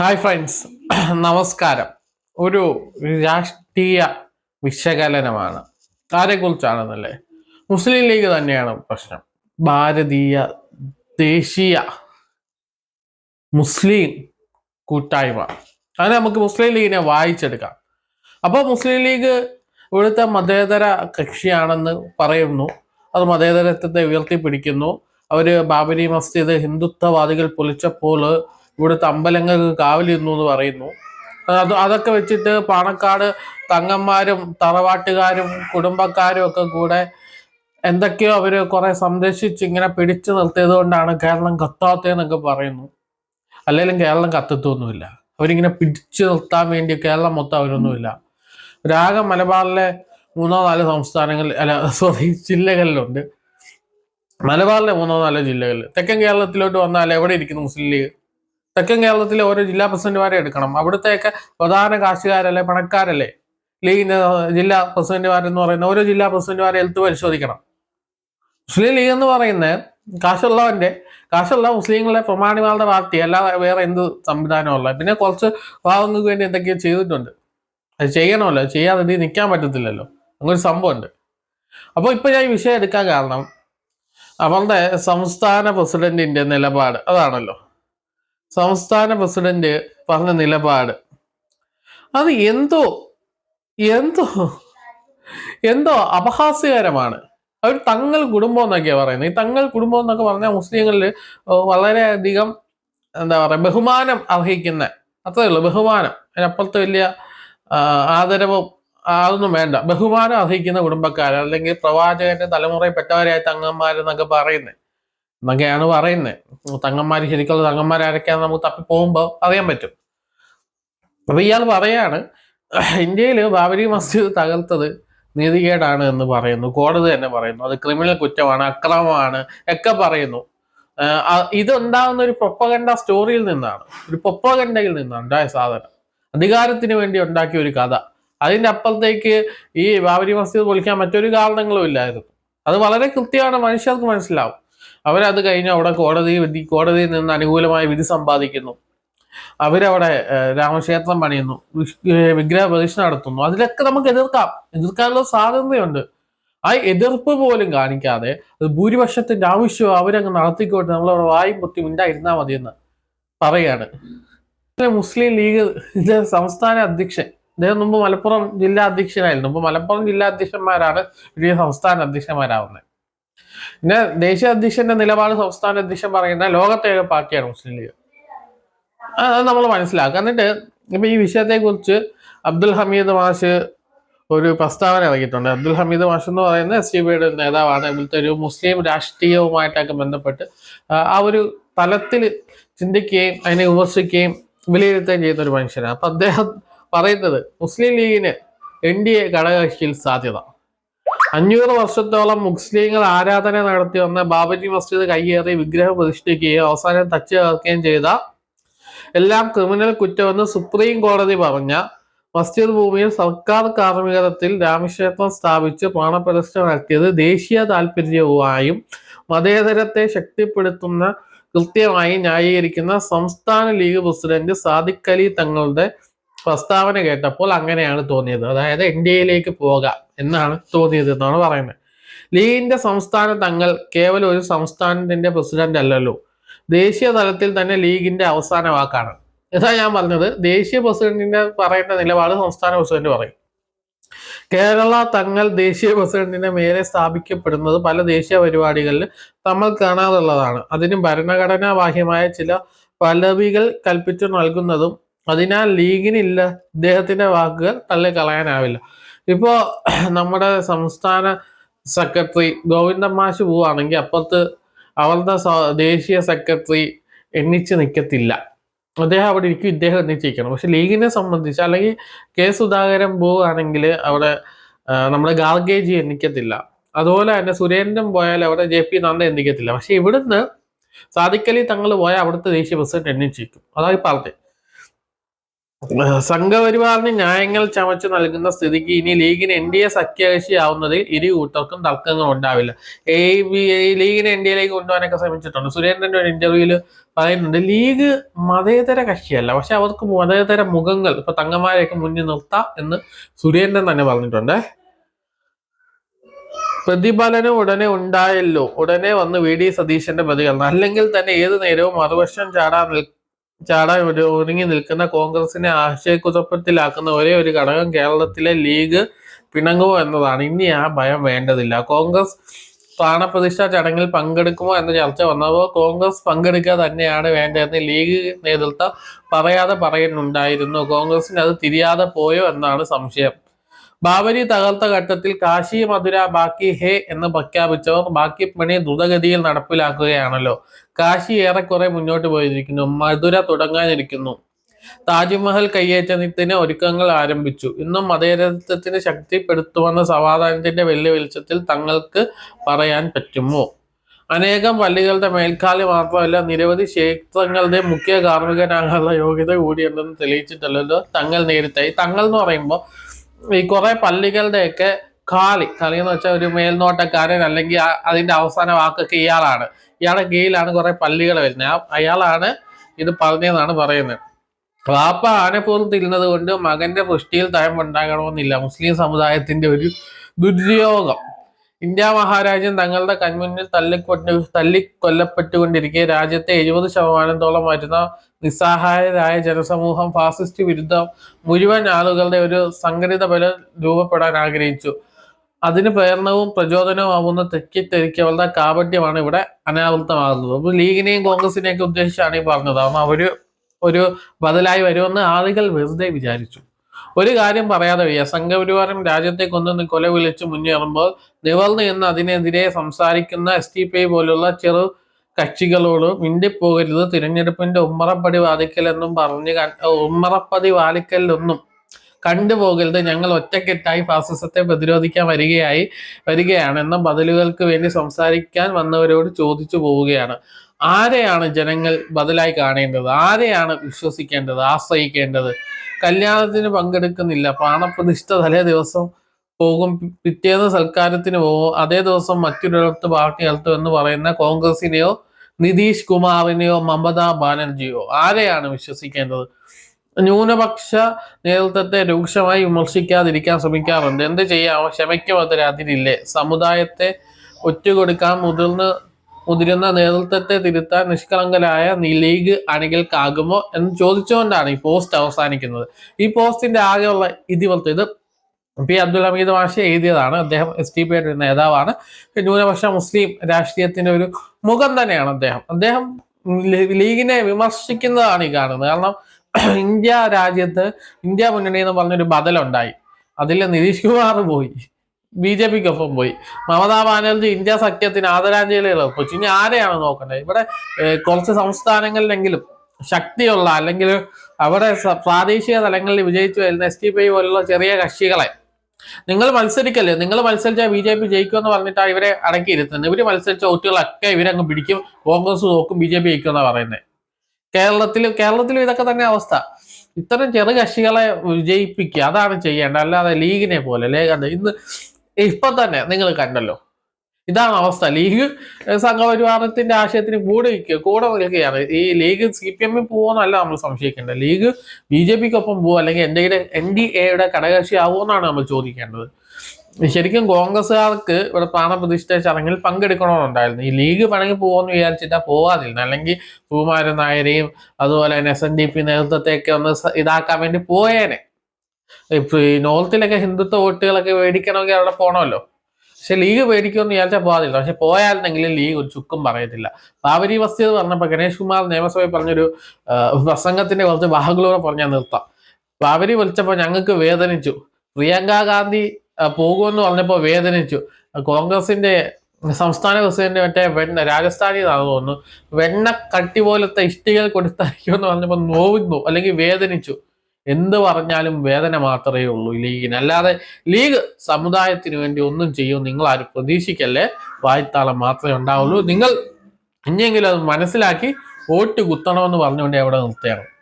Hi friends നമസ്കാരം. ഒരു രാഷ്ട്രീയ വിശകലനമാണ്. ആരെക്കുറിച്ചാണെന്നല്ലേ? മുസ്ലിം ലീഗ് തന്നെയാണ് പ്രശ്നം. ഭാരതീയ ദേശീയ മുസ്ലിം കൂട്ടായ്മ. അങ്ങനെ നമുക്ക് മുസ്ലിം ലീഗിനെ വായിച്ചെടുക്കാം. അപ്പോൾ മുസ്ലിം ലീഗ് ഇവിടുത്തെ മതേതര കക്ഷിയാണെന്ന് പറയുന്നു. അത് മതേതരത്വത്തെ ഉയർത്തിപ്പിടിക്കുന്നു. അവർ ബാബരി മസ്ജിദ് ഹിന്ദുത്വവാദികൾ പൊളിച്ചപ്പോൾ ഇവിടുത്തെ അമ്പലങ്ങൾക്ക് കാവലിരുന്നു എന്ന് പറയുന്നു. അത് അതൊക്കെ വെച്ചിട്ട് പാണക്കാട് തങ്ങന്മാരും തറവാട്ടുകാരും കുടുംബക്കാരും ഒക്കെ കൂടെ എന്തൊക്കെയോ അവർ കുറെ സംരക്ഷിച്ച് ഇങ്ങനെ പിടിച്ചു നിർത്തിയത് കൊണ്ടാണ് കേരളം കത്താത്തതെന്നൊക്കെ പറയുന്നു. അല്ലെങ്കിലും കേരളം കത്തത്തൊന്നുമില്ല അവരിങ്ങനെ പിടിച്ചു നിർത്താൻ വേണ്ടി കേരളം മൊത്തം അവരൊന്നുമില്ല. രാഗം മലബാറിലെ മൂന്നോ നാലോ സംസ്ഥാനങ്ങളിൽ അല്ല സോറി ജില്ലകളിലുണ്ട്. മലബാറിലെ മൂന്നോ നാലോ ജില്ലകളിൽ. തെക്കൻ കേരളത്തിലോട്ട് വന്നാൽ എവിടെ ഇരിക്കുന്നു മുസ്ലിം ലീഗ്? തെക്കൻ കേരളത്തിലെ ഓരോ ജില്ലാ പ്രസിഡന്റുമാരെ എടുക്കണം. അവിടുത്തെയൊക്കെ പ്രധാന കാശുകാരല്ലേ പണക്കാരല്ലേ? ലീഗിന്റെ ജില്ലാ പ്രസിഡന്റുമാരെന്ന് പറയുന്ന ഓരോ ജില്ലാ പ്രസിഡന്റുമാരെ എടുത്ത് പരിശോധിക്കണം. മുസ്ലിം ലീഗ് എന്ന് പറയുന്നത് കാശുള്ളവന്റെ കാശുള്ള മുസ്ലിങ്ങളുടെ പ്രമാണിമാരുടെ പാർട്ടി അല്ലാതെ വേറെ എന്ത് സംവിധാനമല്ല പിന്നെ കുറച്ച് ഭാഗങ്ങൾക്ക് വേണ്ടി എന്തൊക്കെയോ ചെയ്തിട്ടുണ്ട്. അത് ചെയ്യണമല്ലോ. ചെയ്യാതെ നിൽക്കാൻ പറ്റത്തില്ലല്ലോ. അങ്ങനൊരു സംഭവമുണ്ട്. അപ്പോൾ ഇപ്പൊ ഞാൻ ഈ വിഷയം എടുക്കാൻ കാരണം അവളുടെ സംസ്ഥാന പ്രസിഡന്റിന്റെ നിലപാട് അതാണല്ലോ. സംസ്ഥാന പ്രസിഡന്റ് പറഞ്ഞ നിലപാട്. അത് എന്തോ എന്തോ എന്തോ അപഹാസ്യകരമാണ്. അവർ തങ്ങൾ കുടുംബം എന്നൊക്കെയാ പറയുന്നത്. ഈ തങ്ങൾ കുടുംബം എന്നൊക്കെ പറഞ്ഞാൽ മുസ്ലിങ്ങളിൽ വളരെയധികം എന്താ പറയുക ബഹുമാനം അർഹിക്കുന്ന അത്രേ ഉള്ളൂ ബഹുമാനം. അതിനപ്പുറത്ത് വലിയ ആദരവും അതൊന്നും വേണ്ട. ബഹുമാനം അർഹിക്കുന്ന കുടുംബക്കാർ അല്ലെങ്കിൽ പ്രവാചകന്റെ തലമുറയിൽപ്പെട്ടവരായ തങ്ങന്മാരെന്നൊക്കെ പറയുന്നത്. എന്നൊക്കെയാണ് പറയുന്നത് തങ്ങന്മാർ ശരിക്കുള്ള തങ്ങന്മാർ ആരൊക്കെയാണ് നമുക്ക് തപ്പി പോകുമ്പോൾ അറിയാൻ പറ്റും. അപ്പൊ ഇയാൾ പറയാണ് ഇന്ത്യയിൽ ബാബരി മസ്ജിദ് തകർത്തത് നീതികേടാണ് എന്ന് പറയുന്നു. കോടതി തന്നെ പറയുന്നു. അത് ക്രിമിനൽ കുറ്റമാണ് അക്രമമാണ് ഒക്കെ പറയുന്നു. ഇതുണ്ടാവുന്ന ഒരു പ്രൊപ്പഗണ്ട സ്റ്റോറിയിൽ നിന്നാണ്. ഒരു പ്രൊപ്പഗണ്ടയിൽ നിന്നാണ് ഉണ്ടായ സാധനം. അധികാരത്തിന് വേണ്ടി ഉണ്ടാക്കിയ ഒരു കഥ. അതിന്റെ അപ്പുറത്തേക്ക് ഈ ബാബരി മസ്ജിദ് പൊളിക്കാൻ മറ്റൊരു കാരണങ്ങളും ഇല്ലായിരുന്നു. അത് വളരെ കൃത്യമാണ് മനുഷ്യർക്ക് മനസ്സിലാവും. അവരത് കഴിഞ്ഞ് അവിടെ കോടതി വിധി കോടതിയിൽ നിന്ന് അനുകൂലമായ വിധി സമ്പാദിക്കുന്നു. അവരവിടെ രാമക്ഷേത്രം പണിയുന്നു വിഗ്രഹ പ്രതിഷ്ഠ നടത്തുന്നു. അതിലൊക്കെ നമുക്ക് എതിർക്കാം. എതിർക്കാനുള്ള സ്വാതന്ത്ര്യമുണ്ട് ആ എതിർപ്പ് പോലും കാണിക്കാതെ അത് ഭൂരിപക്ഷത്തിന്റെ ആവശ്യം അവരങ്ങ് നടത്തിക്കോട്ടെ നമ്മൾ വായും പൊത്തി മിണ്ടായിരുന്നാ മതിയെന്ന് പറയാണ്. മുസ്ലിം ലീഗ് സംസ്ഥാന അധ്യക്ഷൻ അദ്ദേഹം മുമ്പ് മലപ്പുറം ജില്ലാ അധ്യക്ഷനായിരുന്നു. മുമ്പ് മലപ്പുറം ജില്ലാ അധ്യക്ഷന്മാരാണ് പുതിയ സംസ്ഥാന അധ്യക്ഷന്മാരാവുന്നത്. പിന്നെ ദേശീയ അധ്യക്ഷന്റെ നിലപാട് സംസ്ഥാന അധ്യക്ഷൻ പറയുന്ന ലോകത്തേക പാർട്ടിയാണ് മുസ്ലിം ലീഗ്. അത് നമ്മൾ മനസ്സിലാക്കുക എന്നിട്ട് ഇപ്പൊ ഈ വിഷയത്തെ കുറിച്ച് അബ്ദുൽ ഹമീദ് മാഷ് ഒരു പ്രസ്താവന ഇറക്കിയിട്ടുണ്ട് അബ്ദുൽ ഹമീദ് മാഷ് എന്ന് പറയുന്ന എസ് ഡി ബിയുടെ നേതാവാണ്. ഇവിടുത്തെ ഒരു മുസ്ലിം രാഷ്ട്രീയവുമായിട്ടൊക്കെ ബന്ധപ്പെട്ട് ആ ഒരു തലത്തിൽ ചിന്തിക്കുകയും അതിനെ വിമർശിക്കുകയും വിലയിരുത്തുകയും ചെയ്യുന്ന ഒരു മനുഷ്യനാണ്. അപ്പൊ അദ്ദേഹം പറയുന്നത് മുസ്ലിം ലീഗിന് എൻ ഡി എ ഘടകകക്ഷിയിൽ സാധ്യത. അഞ്ഞൂറ് വർഷത്തോളം മുസ്ലിങ്ങൾ ആരാധന നടത്തി വന്ന ബാബരി മസ്ജിദ് കയ്യേറി വിഗ്രഹം പ്രതിഷ്ഠിക്കുകയും അവസാനം തച്ചു ചേർക്കുകയും ചെയ്ത എല്ലാം ക്രിമിനൽ കുറ്റമെന്ന് സുപ്രീം കോടതി പറഞ്ഞ മസ്ജിദ് ഭൂമിയിൽ സർക്കാർ കാർമ്മികതത്തിൽ രാമക്ഷേത്രം സ്ഥാപിച്ച് പ്രാണപ്രതിഷ്ഠ നടത്തിയത് ദേശീയ താല്പര്യവുമായും മതേതരത്തെ ശക്തിപ്പെടുത്തുന്ന കൃത്യമായി ന്യായീകരിക്കുന്ന സംസ്ഥാന ലീഗ് പ്രസിഡന്റ് സാദിഖലി തങ്ങളുടെ പ്രസ്താവന കേട്ടപ്പോൾ അങ്ങനെയാണ് തോന്നിയത്. അതായത് ഇന്ത്യയിലേക്ക് പോകാം എന്നാണ് തോന്നിയത് എന്നാണ് പറയുന്നത്. ലീഗിന്റെ സംസ്ഥാന തങ്ങൾ കേവലം ഒരു സംസ്ഥാനത്തിന്റെ പ്രസിഡന്റ് അല്ലല്ലോ. ദേശീയ തലത്തിൽ തന്നെ ലീഗിന്റെ അവസാന വാക്കാണ്. ഇതാ ഞാൻ പറഞ്ഞത്. ദേശീയ പ്രസിഡന്റിന്റെ പറയുന്ന നിലപാട് സംസ്ഥാന പ്രസിഡന്റ് പറയും. കേരള തങ്ങൾ ദേശീയ പ്രസിഡന്റിന്റെ മേലെ സ്ഥാപിക്കപ്പെടുന്നത് പല ദേശീയ പരിപാടികളിൽ നമ്മൾ കാണാറുള്ളതാണ്. അതിന് ഭരണഘടനാ ബാഹ്യമായ ചില പലവികൾ കൽപ്പിച്ചു നൽകുന്നതും അതിനാൽ ലീഗിനില്ല. ഇദ്ദേഹത്തിന്റെ വാക്കുകൾ തള്ളിക്കളയാനാവില്ല. ഇപ്പോ നമ്മുടെ സംസ്ഥാന സെക്രട്ടറി ഗോവിന്ദൻ മാഷ് പോവുകയാണെങ്കിൽ അപ്പുറത്ത് അവരുടെ ദേശീയ സെക്രട്ടറി എണ്ണിച്ച് നിൽക്കത്തില്ല അദ്ദേഹം അവിടെ ഇരിക്കും ഇദ്ദേഹം എണ്ണിച്ചിരിക്കണം പക്ഷെ ലീഗിനെ സംബന്ധിച്ച് അല്ലെങ്കിൽ കെ സുധാകരൻ പോവുകയാണെങ്കിൽ അവിടെ നമ്മുടെ ഗാർഗേജി എണ്ണിക്കത്തില്ല. അതുപോലെ തന്നെ സുരേന്ദ്രൻ പോയാൽ അവിടെ ജെ പി നന്ദ എണ്ണിക്കത്തില്ല. പക്ഷെ ഇവിടുന്ന് സാദിക്കലി തങ്ങൾ പോയാൽ അവിടുത്തെ ദേശീയ പ്രസിഡന്റ് എണ്ണിച്ചിരിക്കും അതായി പറഞ്ഞത്. സംഘപരിവാറിന് ന്യായങ്ങൾ ചമച്ചു നൽകുന്ന സ്ഥിതിക്ക് ഇനി ലീഗിന് എൻ ഡി എ സഖ്യകക്ഷിയാവുന്നതിൽ ഇരു കൂട്ടർക്കും തർക്കങ്ങൾ ഉണ്ടാവില്ല. എ ബി ലീഗിന് എൻ ഡി എയിലേക്ക് കൊണ്ടുപോകാനൊക്കെ ശ്രമിച്ചിട്ടുണ്ട്. സുരേന്ദ്രന്റെ ഒരു ഇന്റർവ്യൂവിൽ പറയുന്നുണ്ട് ലീഗ് മതേതര കക്ഷിയല്ല പക്ഷെ അവർക്ക് മതേതര മുഖങ്ങൾ ഇപ്പൊ തങ്ങന്മാരെയൊക്കെ മുന്നിൽ നിർത്താം എന്ന് സുരേന്ദ്രൻ തന്നെ പറഞ്ഞിട്ടുണ്ട്. പ്രതിഫലനം ഉടനെ ഉണ്ടായല്ലോ ഉടനെ വന്ന് വി. ഡി. സതീശന്റെ പ്രതികരണം. അല്ലെങ്കിൽ തന്നെ ഏത് നേരവും മറുവശം ചാടാൻ നിൽ ചാടാൻ ഒരു ഒരുങ്ങി നിൽക്കുന്ന കോൺഗ്രസിനെ ആശയക്കുഴപ്പത്തിലാക്കുന്ന ഒരേ ഒരു ഘടകം കേരളത്തിലെ ലീഗ് പിണങ്ങുമോ എന്നതാണ്. ഇനി ആ ഭയം വേണ്ടതില്ല. കോൺഗ്രസ് സ്ഥാനപ്രതിഷ്ഠ ചടങ്ങിൽ പങ്കെടുക്കുമോ എന്ന ചർച്ച വന്നപ്പോൾ കോൺഗ്രസ് പങ്കെടുക്കുക തന്നെയാണ് വേണ്ടതെന്ന് ലീഗ് നേതൃത്വം പറയാതെ പറയുന്നുണ്ടായിരുന്നു. കോൺഗ്രസിന് അത് തിരിയാതെ പോയോ എന്നാണ് സംശയം. ബാബരി തകർത്ത ഘട്ടത്തിൽ കാശി മധുര ബാക്കി ഹേ എന്ന് പ്രഖ്യാപിച്ചവർ ബാക്കി പണി ദ്രുതഗതിയിൽ നടപ്പിലാക്കുകയാണല്ലോ. കാശി ഏറെക്കുറെ മുന്നോട്ട് പോയിരിക്കുന്നു. മധുര തുടങ്ങാനിരിക്കുന്നു. താജ്മഹൽ കയ്യേറ്റത്തിന് ഒരുക്കങ്ങൾ ആരംഭിച്ചു. ഇന്നും മതേതരത്വത്തിന് ശക്തിപ്പെടുത്തുമെന്ന സമാധാനത്തിന്റെ വെല്ലുവിളിച്ചത്തിൽ തങ്ങൾക്ക് പറയാൻ പറ്റുമോ? അനേകം പള്ളികളുടെ മേൽക്കാലി മാത്രമല്ല നിരവധി ക്ഷേത്രങ്ങളുടെ മുഖ്യ കാർമ്മികനാകാനുള്ള യോഗ്യത കൂടിയുണ്ടെന്ന് തെളിയിച്ചിട്ടുള്ളത് തങ്ങൾ നേരിട്ടായി. തങ്ങൾ എന്ന് പറയുമ്പോൾ ഈ കുറെ പള്ളികളുടെയൊക്കെ കാളി കളി എന്ന് വെച്ചാൽ ഒരു മേൽനോട്ടക്കാരൻ അല്ലെങ്കിൽ അതിന്റെ അവസാന വാക്കൊക്കെ ഇയാളാണ്. ഇയാളുടെ കീഴിലാണ് കുറെ പള്ളികൾ വരുന്നത്. അയാളാണ് ഇത് പറഞ്ഞതെന്നാണ് പറയുന്നത്. വാപ്പ ആനപ്പൂർന്ന് തിരുന്നത് കൊണ്ട് മകന്റെ പുഷ്ടിയിൽ ഉണ്ടാകണമെന്നില്ല മുസ്ലിം സമുദായത്തിന്റെ ഒരു ദുര്യോഗം. ഇന്ത്യ മഹാരാജ്യം തങ്ങളുടെ കൺമുന്നിൽ തള്ളിക്കൊണ്ട് തല്ലിക്കൊല്ലപ്പെട്ടുകൊണ്ടിരിക്കെ രാജ്യത്തെ എഴുപത് ശതമാനത്തോളം വരുന്ന നിസ്സഹായരായ ജനസമൂഹം ഫാസിസ്റ്റ് വിരുദ്ധ മുഴുവൻ ആളുകളുടെ ഒരു സംഘടിത ബലം രൂപപ്പെടാൻ ആഗ്രഹിച്ചു. അതിന് പ്രേരണവും ആവുന്ന തെറ്റിദ്ധരിക്കവളുടെ കാപട്യമാണ് ഇവിടെ അനാവൃത്തമാകുന്നത്. അപ്പൊ ലീഗിനെയും കോൺഗ്രസിനെയൊക്കെ ഉദ്ദേശിച്ചാണ് ഈ പറഞ്ഞത്. അവർ ഒരു ബദലായി വരുമെന്ന് ആളുകൾ വെറുതെ വിചാരിച്ചു. ഒരു കാര്യം പറയാതെ വയ്യ. സംഘപരിവാരം രാജ്യത്തെ കൊന്നു കൊല വിളിച്ച് മുന്നേറുമ്പോൾ നിവർന്നു എന്ന് അതിനെതിരെ സംസാരിക്കുന്ന എസ് ടി പി പോലുള്ള ചെറു കക്ഷികളോട് മിണ്ടിപ്പോകരുത്. തിരഞ്ഞെടുപ്പിന്റെ ഉമ്മറപ്പടി വാദിക്കലെന്നും പറഞ്ഞ് ഉമ്മറപ്പടി വാലിക്കലൊന്നും കണ്ടുപോകരുത്. ഞങ്ങൾ ഒറ്റക്കെട്ടായി ഫാസിസത്തെ പ്രതിരോധിക്കാൻ വരികയായി വരികയാണ്. എന്ന ബദലുകൾക്ക് വേണ്ടി സംസാരിക്കാൻ വന്നവരോട് ചോദിച്ചു പോവുകയാണ്. ആരെയാണ് ജനങ്ങൾ ബദലായി കാണേണ്ടത്? ആരെയാണ് വിശ്വസിക്കേണ്ടത്? ആശ്രയിക്കേണ്ടത്? കല്യാണത്തിന് പങ്കെടുക്കുന്നില്ല. പ്രാണപ്രതിഷ്ഠ തലേ ദിവസം പോകും. പിറ്റേന്ന് സൽക്കാരത്തിന് പോകും. അതേ ദിവസം മറ്റൊരിടത്ത് പാർട്ടി നടത്തും എന്ന് പറയുന്ന കോൺഗ്രസിനെയോ നിതീഷ് കുമാറിനെയോ മമതാ ബാനർജിയോ ആരെയാണ് വിശ്വസിക്കേണ്ടത്? ന്യൂനപക്ഷ നേതൃത്വത്തെ രൂക്ഷമായി വിമർശിക്കാതിരിക്കാൻ ശ്രമിക്കാറുണ്ട്. എന്ത് ചെയ്യാമോ ക്ഷമയ്ക്കും അതൊരു അതിരില്ലേ സമുദായത്തെ ഒറ്റുകൊടുക്കാൻ മുതിർന്ന് മുതിരുന്ന നേതൃത്വത്തെ തിരുത്താൻ നിഷ്കളങ്കരായ ലീഗ് അണികൾക്കാകുമോ എന്ന് ചോദിച്ചുകൊണ്ടാണ് ഈ പോസ്റ്റ് അവസാനിക്കുന്നത്. ഈ പോസ്റ്റിന്റെ ആകെയുള്ള ഇതിവൃത്തം ഇത് പി അബ്ദുൽ ഹമീദ് മാഷ എഴുതിയതാണ്. അദ്ദേഹം എസ് ടി പിയുടെ നേതാവാണ്. ന്യൂനപക്ഷ മുസ്ലിം രാഷ്ട്രീയത്തിന്റെ ഒരു മുഖം തന്നെയാണ് അദ്ദേഹം. അദ്ദേഹം ലീഗിനെ വിമർശിക്കുന്നതാണ് ഈ കാണുന്നത്. കാരണം ഇന്ത്യ രാജ്യത്ത് ഇന്ത്യ മുന്നണി എന്ന് പറഞ്ഞൊരു ബദലുണ്ടായി. അതിൽ നിതീഷ് കുമാർ പോയി. ബി ജെ പിക്കൊപ്പം പോയി. മമതാ ബാനർജി ഇന്ത്യ സഖ്യത്തിന് ആദരാഞ്ജലികൾ ഒപ്പിച്ചു ഇനി ആരെയാണ് നോക്കേണ്ടത് ഇവിടെ കുറച്ച് സംസ്ഥാനങ്ങളിലെങ്കിലും ശക്തിയുള്ള അല്ലെങ്കിൽ അവിടെ പ്രാദേശിക തലങ്ങളിൽ വിജയിച്ചു വരുന്ന എസ് ടി പി പോലുള്ള ചെറിയ കക്ഷികളെ നിങ്ങൾ മത്സരിക്കല്ലേ? നിങ്ങൾ മത്സരിച്ചാൽ ബി ജെ പി ജയിക്കുമെന്ന് പറഞ്ഞിട്ടാണ് ഇവരെ അടക്കിയിരുത്തുന്നത്. ഇവർ മത്സരിച്ച വോട്ടുകളൊക്കെ ഇവരങ്ങ് പിടിക്കും. കോൺഗ്രസ് നോക്കും ബി ജെ പി ജയിക്കുമെന്നാണ് പറയുന്നത് കേരളത്തിൽ കേരളത്തിലും ഇതൊക്കെ തന്നെ അവസ്ഥ. ഇത്തരം ചെറു കക്ഷികളെ വിജയിപ്പിക്കുക അതാണ് ചെയ്യേണ്ടത്. അല്ലാതെ ലീഗിനെ പോലെ ലേഖ ഇന്ന് ഇപ്പൊ തന്നെ നിങ്ങൾ കണ്ടല്ലോ. ഇതാണ് അവസ്ഥ. ലീഗ് സംഘപരിവാരത്തിന്റെ ആശയത്തിന് കൂടെ കൂടെ നിൽക്കുകയാണ്. ഈ ലീഗ് സി പി എമ്മിൽ പോകുമെന്നല്ല നമ്മൾ സംശയിക്കേണ്ടത്. ലീഗ് ബി ജെ പിക്കൊപ്പം പോകും അല്ലെങ്കിൽ എന്തെങ്കിലും എൻ ഡി എയുടെ ഘടകകക്ഷി ആവുമെന്നാണ് നമ്മൾ ചോദിക്കേണ്ടത്. ശരിക്കും കോൺഗ്രസ്സുകാർക്ക് ഇവിടെ പ്രാണപ്രതിഷ്ഠ ചടങ്ങിൽ പങ്കെടുക്കണമെന്നുണ്ടായിരുന്നു. ഈ ലീഗ് പണങ്ങി പോകുമെന്ന് വിചാരിച്ചിട്ടാ പോവാതിരുന്നു അല്ലെങ്കിൽ പൂമാരൻ നായരെയും അതുപോലെ തന്നെ എസ് എൻ ഡി പി നേതൃത്വത്തെയൊക്കെ ഒന്ന് ഇതാക്കാൻ വേണ്ടി പോയേനെ. ഇപ്പൊ ഈ നോർത്തിലൊക്കെ ഹിന്ദുത്വ വോട്ടുകളൊക്കെ മേടിക്കണമെങ്കിൽ അവിടെ പോകണമല്ലോ പക്ഷെ ലീഗ് മേടിക്കുമെന്ന് വിചാരിച്ചാൽ പോകാതില്ല. പക്ഷെ പോയാലെന്നെങ്കിലും ലീഗ് ഒരു ചുക്കും പറയത്തില്ല. ബാബരി വസ്തി പറഞ്ഞപ്പോൾ ഗണേഷ് കുമാർ നിയമസഭയിൽ പറഞ്ഞൊരു പ്രസംഗത്തിന്റെ കുറച്ച് ഭാഗങ്ങളൂടെ പറഞ്ഞാൽ നിർത്താം. ബാബരി വിളിച്ചപ്പോൾ ഞങ്ങൾക്ക് വേദനിച്ചു. പ്രിയങ്ക ഗാന്ധി പോകുമെന്ന് പറഞ്ഞപ്പോൾ വേദനിച്ചു. കോൺഗ്രസിന്റെ സംസ്ഥാന പ്രസിഡന്റ് മറ്റേ വെണ്ണ രാജസ്ഥാനിൽ നിന്നാണ് തോന്നുന്നു. വെണ്ണ കട്ടി പോലത്തെ ഇഷ്ടികൾ കൊടുത്തായിരിക്കുമെന്ന് പറഞ്ഞപ്പോൾ നോവുന്നു അല്ലെങ്കിൽ വേദനിച്ചു. എന്ത് പറഞ്ഞാലും വേദന മാത്രമേ ഉള്ളൂ ലീഗിന്. അല്ലാതെ ലീഗ് സമുദായത്തിന് വേണ്ടി ഒന്നും ചെയ്യും നിങ്ങൾ ആരും പ്രതീക്ഷിക്കല്ലേ? വായ്ത്താളം മാത്രമേ ഉണ്ടാവുള്ളൂ. നിങ്ങൾ ഇനിയെങ്കിലും അത് മനസ്സിലാക്കി വോട്ട് കുത്തണമെന്ന് പറഞ്ഞുകൊണ്ട് അവിടെ നിർത്തുകയാണ്.